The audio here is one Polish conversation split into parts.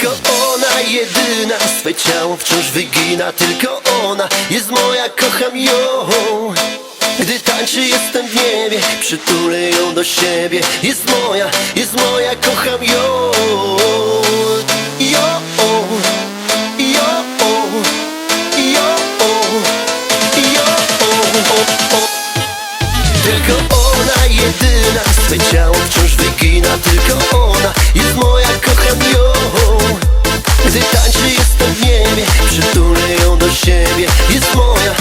Tylko ona jedyna. Swe ciało wciąż wygina. Tylko ona jest moja, kocham ją. Gdy tańczy jestem w niebie. Przytulę ją do siebie. Jest moja, jest moja, kocham ją. Jo, ona jedyna. Swe ciało wciąż wygina Tylko ona. Jest moja, kocham ją. Gdy tańczy jestem w niebie. Przytulę ją do siebie. Jest jest moja,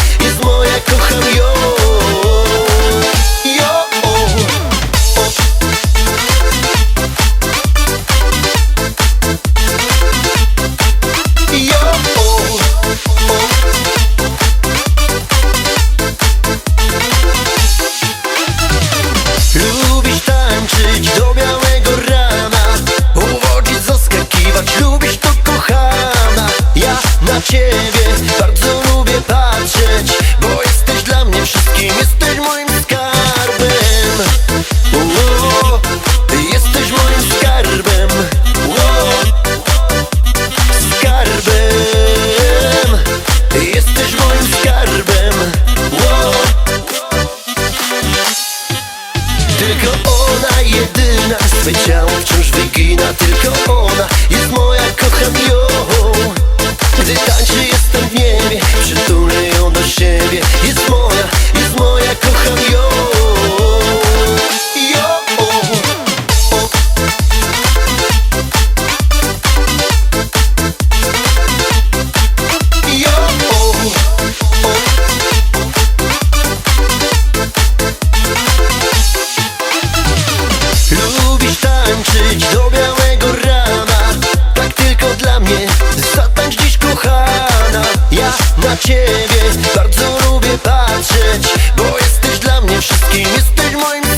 lubisz to kochana Ja na ciebie bardzo lubię patrzeć Bo jesteś dla mnie wszystkim, jesteś moim skarbem. Ło, Jesteś moim skarbem. Ło, Skarbem. Jesteś moim skarbem. Ło, tylko ona jedyna Swe ciało wciąż wygina Tylko Tańczyć do białego rana. Tak tylko dla mnie Zatańcz dziś kochana. Ja na ciebie bardzo lubię patrzeć Bo jesteś dla mnie wszystkim Jesteś moim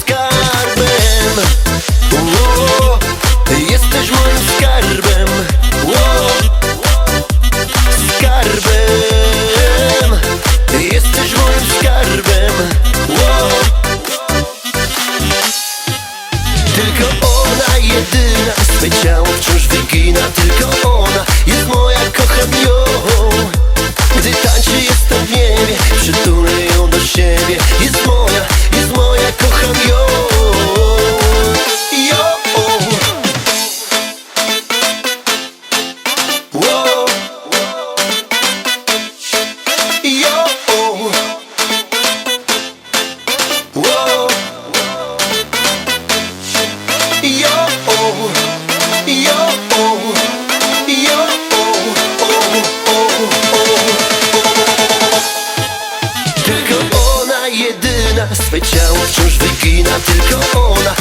Swe ciało wciąż wygina Tylko ona. Jest moja, kocham wciąż wygina Tylko ona